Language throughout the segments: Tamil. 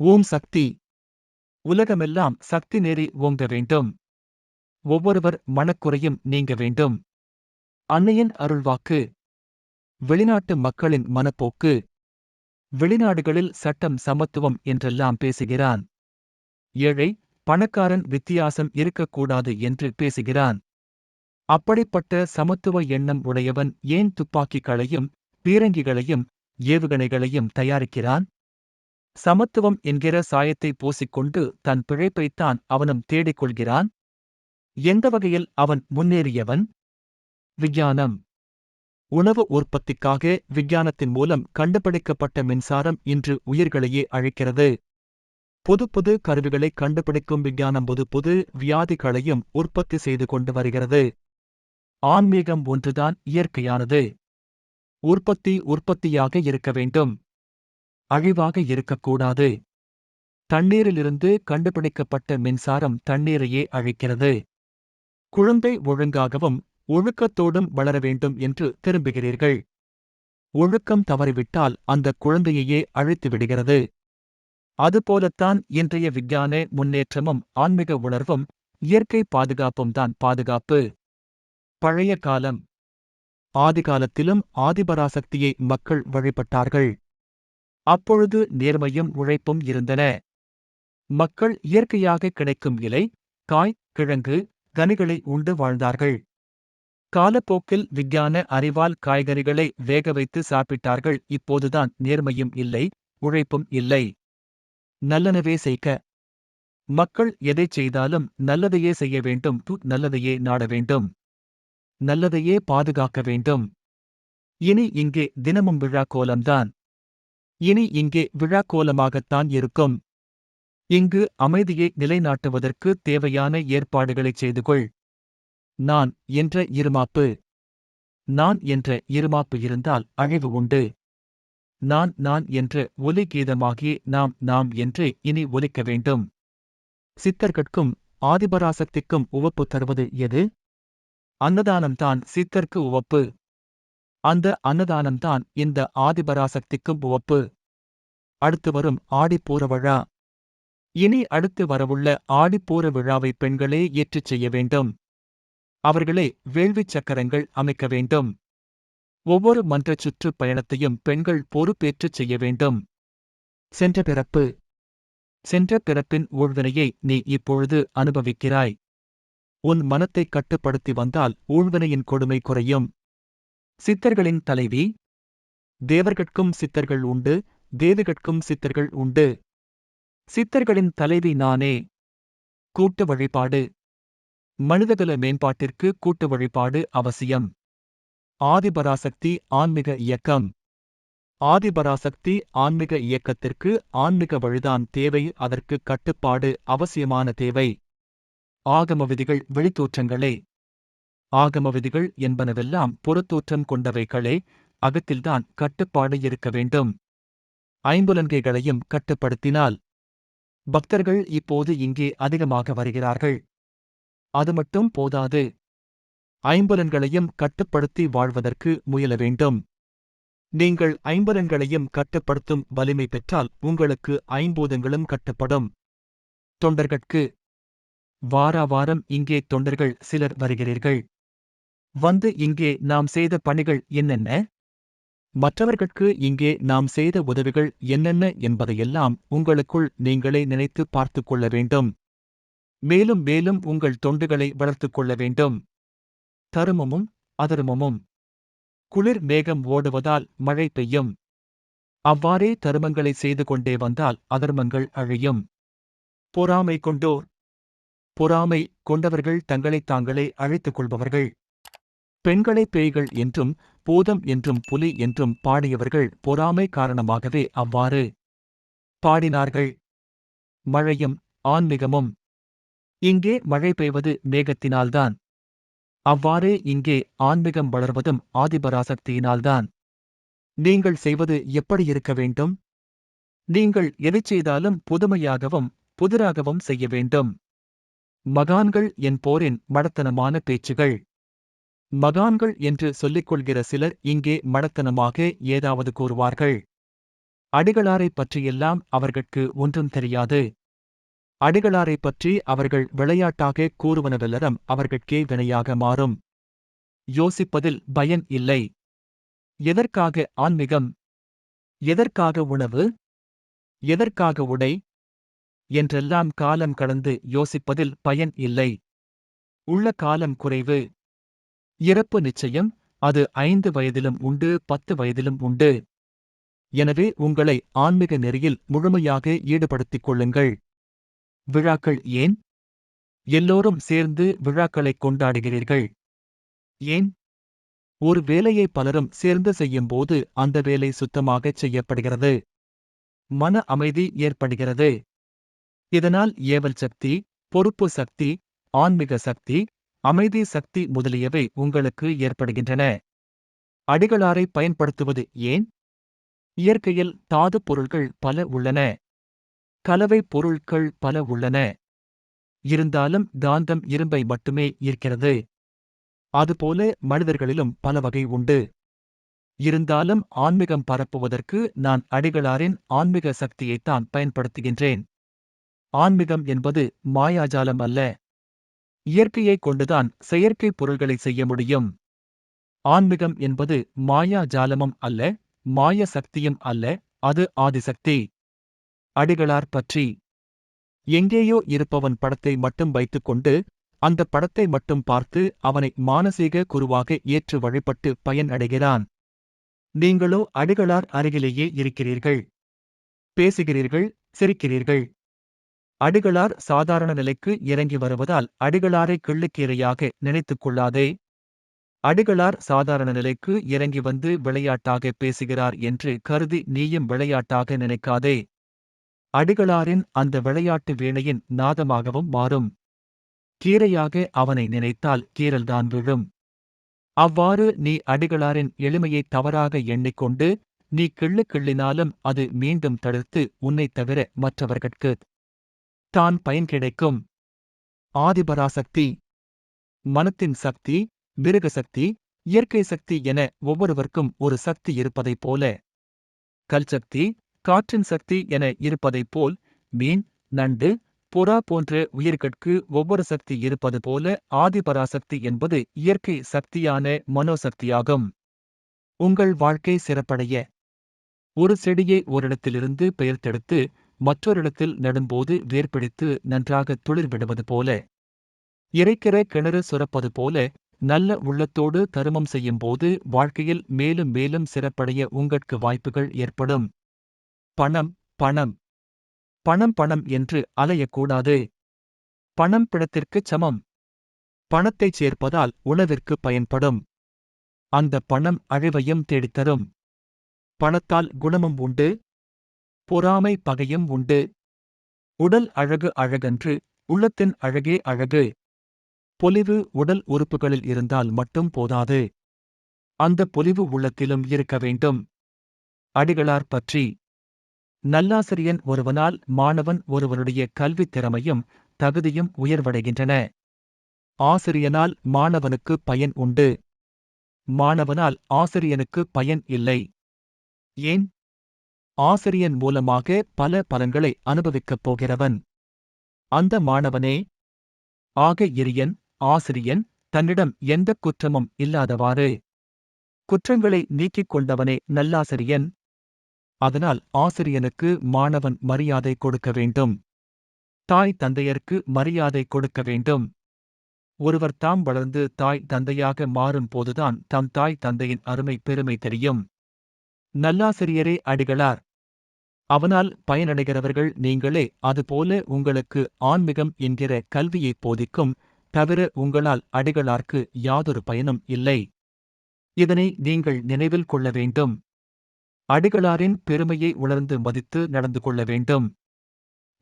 ஓம் சக்தி. உலகமெல்லாம் சக்தி நெறி ஓங்க வேண்டும். ஒவ்வொருவர் மனக்குறையும் நீங்க வேண்டும். அன்னையின் அருள்வாக்கு. வெளிநாட்டு மக்களின் மனப்போக்கு. வெளிநாடுகளில் சட்டம் சமத்துவம் என்றெல்லாம் பேசுகிறான். ஏழை பணக்காரன் வித்தியாசம் இருக்கக்கூடாது என்று பேசுகிறான். அப்படிப்பட்ட சமத்துவ எண்ணம் உடையவன் ஏன் துப்பாக்கிகளையும் பீரங்கிகளையும் ஏவுகணைகளையும் தயாரிக்கிறான்? சமத்துவம் என்கிற சாயத்தை பூசிக்கொண்டு தன் பிழைப்பைத்தான் அவனும் தேடிக் கொள்கிறான் எந்த வகையில் அவன் முன்னேறியவன்? விஞ்ஞானம். உணவு உற்பத்திக்காக விஞ்ஞானத்தின் மூலம் கண்டுபிடிக்கப்பட்ட மின்சாரம் இன்று உயிர்களையே அழைக்கிறது. புது புது கருவிகளை கண்டுபிடிக்கும் விஞ்ஞானம் புது புது வியாதிகளையும் உற்பத்தி செய்து கொண்டு வருகிறது. ஆன்மீகம் ஒன்றுதான் இயற்கையானது. உற்பத்தி உற்பத்தியாக இருக்க வேண்டும். அழிவாக இருக்கக்கூடாது. தண்ணீரிலிருந்து கண்டுபிடிக்கப்பட்ட மின்சாரம் தண்ணீரையே அழிக்கிறது. குழந்தை ஒழுங்காகவும் ஒழுக்கத்தோடும் வளர வேண்டும் என்று திரும்புகிறீர்கள். ஒழுக்கம் தவறிவிட்டால் அந்த குழந்தையையே அழித்து விடுகிறது. அதுபோலத்தான் இன்றைய விஞ்ஞான முன்னேற்றமும் ஆன்மீக உணர்வும் இயற்கை பாதுகாப்பும் தான் பாதுகாப்பு. பழைய காலம். ஆதிகாலத்திலும் ஆதிபராசக்தியை மக்கள் வழிபட்டார்கள். அப்பொழுது நேர்மையும் உழைப்பும் இருந்தன. மக்கள் இயற்கையாக கிடைக்கும் இலை காய் கிழங்கு கனிகளை உண்டு வாழ்ந்தார்கள். காலப்போக்கில் விஞ்ஞான அறிவால் காய்கறிகளை வேக வைத்து சாப்பிட்டார்கள். இப்போதுதான் நேர்மையும் இல்லை உழைப்பும் இல்லை. நல்லனவே செய்க. மக்கள் எதைச் செய்தாலும் நல்லதையே செய்ய வேண்டும். து நல்லதையே நாட வேண்டும். நல்லதையே பாதுகாக்க வேண்டும். இனி இங்கே தினமும் விழா கோலம்தான். இனி இங்கே விழா கோலமாகத்தான் இருக்கும். இங்கு அமைதியை நிலைநாட்டுவதற்கு தேவையான ஏற்பாடுகளைச் செய்து கொள் நான் என்ற இருமாப்பு. நான் என்ற இருமாப்பு இருந்தால் அழிவு உண்டு. நான் நான் என்ற ஒலி கீதமாகி நாம் நாம் என்று இனி ஒலிக்க வேண்டும். சித்தர்கட்கும் ஆதிபராசக்திக்கும் உவப்பு தருவது எது? அன்னதானம்தான் சித்தர்க்கு உவப்பு. அந்த அன்னதானம்தான் இந்த ஆதிபராசக்திக்கும் உவப்பு. அடுத்து வரும் ஆடிப்பூர விழா. இனி அடுத்து வரவுள்ள ஆடிப்பூர விழாவை பெண்களே ஏற்றுச் செய்ய வேண்டும். அவர்களே வேள்விச் சக்கரங்கள் அமைக்க வேண்டும். ஒவ்வொரு மன்றச் சுற்றுப் பயணத்தையும் பெண்கள் பொறுப்பேற்றுச் செய்ய வேண்டும். சென்ற பிறப்பு. சென்ற பிறப்பின் ஊழ்வினையை நீ இப்பொழுது அனுபவிக்கிறாய். உன் மனத்தை கட்டுப்படுத்தி வந்தால் ஊழ்வினையின் கொடுமை குறையும். சித்தர்களின் தலைவி. தேவர்கட்கும் சித்தர்கள் உண்டு. தேவிகட்கும் சித்தர்கள் உண்டு. சித்தர்களின் தலைவி நானே. கூட்டு வழிபாடு. மனிதகுல மேம்பாட்டிற்கு கூட்டு வழிபாடு அவசியம். ஆதிபராசக்தி ஆன்மீக இயக்கம். ஆதிபராசக்தி ஆன்மீக இயக்கத்திற்கு ஆன்மீக வழிதான் தேவை அதற்கு கட்டுப்பாடு அவசியமான தேவை. ஆகம விதிகள் வெளித்தோற்றங்களே. ஆகம விதிகள் என்பனவெல்லாம் புறத்தோற்றம் கொண்டவைகளே அகத்தில்தான் கட்டுப்பாடு இருக்க வேண்டும். ஐம்புலன்கைகளையும் கட்டுப்படுத்தினால் பக்தர்கள் இப்போது இங்கே அதிகமாக வருகிறார்கள். அது மட்டும் போதாது. ஐம்பலன்களையும் கட்டுப்படுத்தி வாழ்வதற்கு முயல வேண்டும். நீங்கள் ஐம்பலன்களையும் கட்டுப்படுத்தும் வலிமை பெற்றால் உங்களுக்கு ஐம்பூதங்களும் கட்டுப்படும். தொண்டர்கட்கு வாரா வாரம் இங்கே தொண்டர்கள் சிலர் வருகிறீர்கள். வந்து இங்கே நாம் செய்த பணிகள் என்னென்ன? மற்றவர்களுக்கு இங்கே நாம் செய்த உதவிகள் என்னென்ன என்பதையெல்லாம் உங்களுக்குள் நீங்களே நினைத்து பார்த்துக் கொள்ள வேண்டும். மேலும் மேலும் உங்கள் தொண்டுகளை வளர்த்துக் கொள்ள வேண்டும். தருமமும் அதருமமும். குளிர் மேகம் ஓடுவதால் மழை பெய்யும். அவ்வாறே தருமங்களை செய்து கொண்டே வந்தால் அதர்மங்கள் அழியும். பொறாமை கொண்டோர். பொறாமை கொண்டவர்கள் தங்களைத் தாங்களே அழைத்துக் கொள்பவர்கள். பெண்களை பேய்கள் என்றும் பூதம் என்றும் புலி என்றும் பாடியவர்கள் பொறாமை காரணமாகவே அவ்வாறு பாடினார்கள். மழையும் ஆன்மீகமும் இங்கே மழை பெய்வது மேகத்தினால்தான். அவ்வாறே இங்கே ஆன்மீகம் வளர்வதும் ஆதிபராசக்தியினால்தான். நீங்கள் செய்வது எப்படி இருக்க வேண்டும்? நீங்கள் எதைச் செய்தாலும் புதுமையாகவும் புதிராகவும் செய்ய வேண்டும். மகான்கள் என் போரின் மடத்தனமான பேச்சுகள். மகான்கள் என்று சொல்லிக் கொள்கிற சிலர் இங்கே மடத்தனமாக ஏதாவது கூறுவார்கள். அடிகளாரைப் பற்றியெல்லாம் அவர்கட்கு ஒன்றும் தெரியாது. அடிகளாரைப் பற்றி அவர்கள் விளையாட்டாக கூறுவனவெல்லரம் அவர்கட்கே வினையாக மாறும். யோசிப்பதில் பயன் இல்லை. எதற்காக ஆன்மீகம்? எதற்காக உணவு? எதற்காக உடை? என்றெல்லாம் காலம் கடந்து யோசிப்பதில் பயன் இல்லை. உள்ள காலம் குறைவு. இறப்பு நிச்சயம் அது ஐந்து வயதிலும் உண்டு பத்து வயதிலும் உண்டு. எனவே உங்களை ஆன்மீக நெறியில் முழுமையாக ஈடுபடுத்திக் கொள்ளுங்கள். விழாக்கள் ஏன்? எல்லோரும் சேர்ந்து விழாக்களைக் கொண்டாடுகிறீர்கள். ஏன்? ஒரு வேலையை பலரும் சேர்ந்து செய்யும்போது அந்த வேலை சுத்தமாகச் செய்யப்படுகிறது. மன அமைதி ஏற்படுகிறது. இதனால் ஏவல் சக்தி பொறுப்பு சக்தி ஆன்மீக சக்தி அமைதி சக்தி முதலியவை உங்களுக்கு ஏற்படுகின்றன. அடிகளாரை பயன்படுத்துவது ஏன்? இயற்கையில் தாது பொருள்கள் பல உள்ளன. கலவை பொருட்கள் பல உள்ளன. இருந்தாலும் காந்தம் இரும்பை மட்டுமே ஈர்க்கிறது. அதுபோல மனிதர்களிலும் பல வகை உண்டு. இருந்தாலும் ஆன்மீகம் பரப்புவதற்கு நான் அடிகளாரின் ஆன்மீக சக்தியைத்தான் பயன்படுத்துகின்றேன். ஆன்மீகம் என்பது மாயாஜாலம் அல்ல. இயற்கையைக் கொண்டுதான் செயற்கை பொருள்களை செய்ய முடியும். ஆன்மீகம் என்பது மாயா ஜாலமும் அல்ல மாய சக்தியும் அல்ல அது ஆதிசக்தி. அடிகளார் பற்றி. எங்கேயோ இருப்பவன் படத்தை மட்டும் வைத்துக்கொண்டு அந்த படத்தை மட்டும் பார்த்து அவனை மானசீக குருவாக ஏற்று வழிபட்டு பயன் அடைகிறான். நீங்களோ அடிகளார் அருகிலேயே இருக்கிறீர்கள். பேசுகிறீர்கள் சிரிக்கிறீர்கள். அடிகளார் சாதாரண நிலைக்கு இறங்கி வருவதால் அடிகளாரை கிள்ளுக்கீரையாக நினைத்துக் கொள்ளாதே. அடிகளார் சாதாரண நிலைக்கு இறங்கி வந்து விளையாட்டாக பேசுகிறார் என்று கருதி நீயும் விளையாட்டாக நினைக்காதே. அடிகளாரின் அந்த விளையாட்டு வீணையின் நாதமாகவும் மாறும். கீரையாக அவனை நினைத்தால் கீரல்தான் விழும். அவ்வாறு நீ அடிகளாரின் எளிமையை தவறாக எண்ணிக்கொண்டு நீ கிள்ளு கிள்ளினாலும் அது மீண்டும் தடுத்து உன்னைத் தவிர மற்றவர்கட்கு தான் பயன் கிடைக்கும். ஆதிபராசக்தி மனத்தின் சக்தி மிருக சக்தி இயற்கை சக்தி என ஒவ்வொருவருக்கும் ஒரு சக்தி இருப்பதைப் போல. கல்சக்தி காற்றின் சக்தி என இருப்பதைப் போல் மீன் நண்டு புறா போன்ற உயிர்கட்கு ஒவ்வொரு சக்தி இருப்பது போல ஆதிபராசக்தி என்பது இயற்கை சக்தியான மனோசக்தியாகும். உங்கள் வாழ்க்கை சிறப்படைய. ஒரு செடியை ஓரிடத்திலிருந்து பெயர்த்தெடுத்து மற்றொரிடத்தில் நடும்போது வேர்பிடித்து நன்றாக துளிர் விடுவது போல. இறைக்கிற கிணறு சுரப்பது போல நல்ல உள்ளத்தோடு தருமம் செய்யும்போது வாழ்க்கையில் மேலும் மேலும் சிறப்படைய உங்களுக்கு வாய்ப்புகள் ஏற்படும். பணம் பணம். பணம் பணம் என்று அலையக்கூடாது. பணம் பிணத்திற்குச் சமம். பணத்தைச் சேர்ப்பதால் உணவிற்கு பயன்படும். அந்த பணம் அழிவையும் தேடித்தரும். பணத்தால் குணமும் உண்டு. பொறாமை பகையும் உண்டு. உடல் அழகு அழகன்று உள்ளத்தின் அழகே அழகு. பொலிவு உடல் உறுப்புகளில் இருந்தால் மட்டும் போதாது. அந்த பொலிவு உள்ளத்திலும் இருக்க வேண்டும். அடிகளார் பற்றி. நல்லாசிரியன் ஒருவனால் மாணவன் ஒருவனுடைய கல்வித் திறமையும் தகுதியும் உயர்வடைகின்றன. ஆசிரியனால் மாணவனுக்கு பயன் உண்டு. மாணவனால் ஆசிரியனுக்கு பயன் இல்லை. ஏன்? ஆசிரியன் மூலமாக பல பலன்களை அனுபவிக்கப் போகிறவன். அந்த மாணவனே ஆக எரியன் ஆசிரியன் தன்னிடம் எந்த குற்றமும் இல்லாதவாறு. குற்றங்களை நீக்கிக் கொண்டவனே நல்லாசிரியன். அதனால் ஆசிரியனுக்கு மாணவன் மரியாதை கொடுக்க வேண்டும். தாய் தந்தையர்க்கு மரியாதை கொடுக்க வேண்டும். ஒருவர் தாம் வளர்ந்து தாய் தந்தையாக மாறும் போதுதான் தம் தாய் தந்தையின் அருமை பெருமை தெரியும். நல்லாசிரியரே அடிகளார் அவனால் பயனடைகிறவர்கள் நீங்களே அதுபோல உங்களுக்கு ஆன்மீகம் என்கிற கல்வியை போதிக்கும் தவிர உங்களால் அடிகளார்க்கு யாதொரு பயனும் இல்லை. இதனை நீங்கள் நினைவில் கொள்ள வேண்டும். அடிகளாரின் பெருமையை உணர்ந்து மதித்து நடந்து கொள்ள வேண்டும்.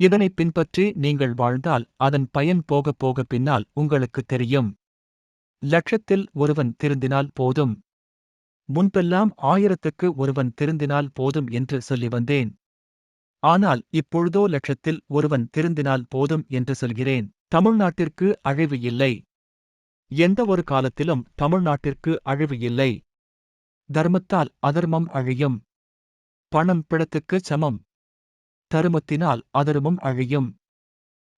இதனை பின்பற்றி நீங்கள் வாழ்ந்தால் அதன் பயன் போக போக பின்னால் உங்களுக்கு தெரியும். லட்சத்தில் ஒருவன் திருந்தினால் போதும். முன்பெல்லாம் ஆயிரத்துக்கு ஒருவன் திருந்தினால் போதும் என்று சொல்லி வந்தேன். ஆனால் இப்பொழுதோ லட்சத்தில் ஒருவன் திருந்தினால் போதும் என்று சொல்கிறேன் தமிழ்நாட்டிற்கு அழிவு இல்லை. எந்த ஒரு காலத்திலும் தமிழ்நாட்டிற்கு அழிவு இல்லை. தர்மத்தால் அதர்மம் அழியும். பணம் பிணத்துக்குச் சமம். தருமத்தினால் அதர்மம் அழியும்.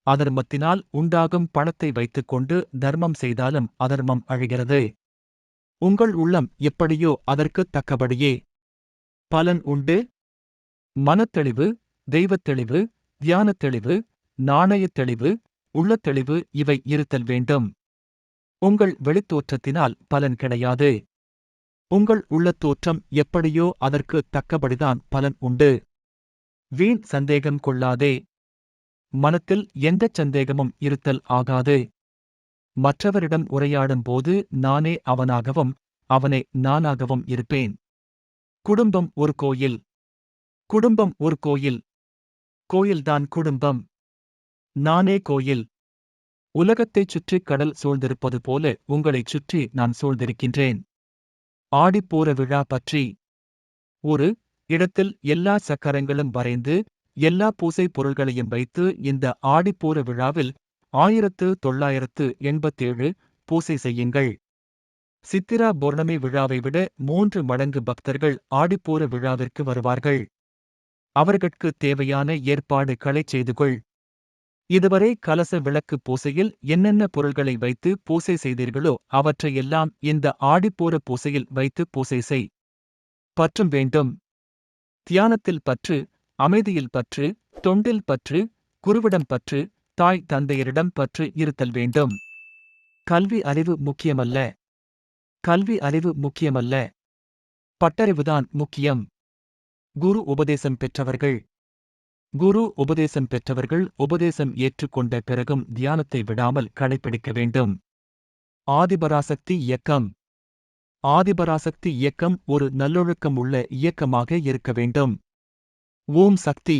அதர்மத்தினால் உண்டாகும் பணத்தை வைத்துக்கொண்டு தர்மம் செய்தாலும் அதர்மம் அழிகிறது. உங்கள் உள்ளம் எப்படியோ அதற்குத் தக்கபடியே. பலன் உண்டு. மனத்தெளிவு தெய்வத் தெளிவு தியானத் தெளிவு நாணயத் தெளிவு உள்ளத் தெளிவு இவை இருத்தல் வேண்டும். உங்கள் வெளித்தோற்றத்தினால் பலன் கிடையாது. உங்கள் உள்ளத் தோற்றம் எப்படியோ அதற்கு தக்கபடிதான் பலன் உண்டு. வீண் சந்தேகம் கொள்ளாதே. மனத்தில் எந்தச் சந்தேகமும் இருத்தல் ஆகாது. மற்றவரிடம் உரையாடும் போது நானே அவனாகவும் அவனே நானாகவும் இருப்பேன். குடும்பம் ஒரு கோயில். குடும்பம் ஒரு கோயில். கோயில்தான் குடும்பம். நானே கோயில். உலகத்தைச் சுற்றி கடல் சூழ்ந்திருப்பது போல உங்களைச் சுற்றி நான் சூழ்ந்திருக்கின்றேன். ஆடிப்போற விழா பற்றி. ஒரு இடத்தில் எல்லா சக்கரங்களும் வரைந்து எல்லா பூசை பொருள்களையும் வைத்து இந்த ஆடிப்போற விழாவில் ஆயிரத்து தொள்ளாயிரத்து எண்பத்தேழு பூசை செய்யுங்கள். சித்திரா பௌர்ணமி விழாவை விட மூன்று மடங்கு பக்தர்கள் ஆடிப்போர விழாவிற்கு வருவார்கள். அவர்கட்கு தேவையான ஏற்பாடுகளைச் செய்துகொள். இதுவரை கலச விளக்கு பூசையில் என்னென்ன பொருள்களை வைத்து பூசை செய்தீர்களோ அவற்றையெல்லாம் இந்த ஆடிப்பூர பூசையில் வைத்து பூசை செய். பற்றும் வேண்டும். தியானத்தில் பற்று அமைதியில் பற்று தொண்டில் பற்று குருவிடம் பற்று தாய் தந்தையரிடம் பற்று இருத்தல் வேண்டும். கல்வி அறிவு முக்கியமல்ல. கல்வி அறிவு முக்கியமல்ல. பட்டறிவுதான் முக்கியம். குரு உபதேசம் பெற்றவர்கள். குரு உபதேசம் பெற்றவர்கள் உபதேசம் ஏற்றுக்கொண்ட பிறகும் தியானத்தை விடாமல் கடைபிடிக்க வேண்டும். ஆதிபராசக்தி இயக்கம். ஆதிபராசக்தி இயக்கம் ஒரு நல்லொழுக்கம் உள்ள இயக்கமாக இருக்க வேண்டும். ஓம் சக்தி.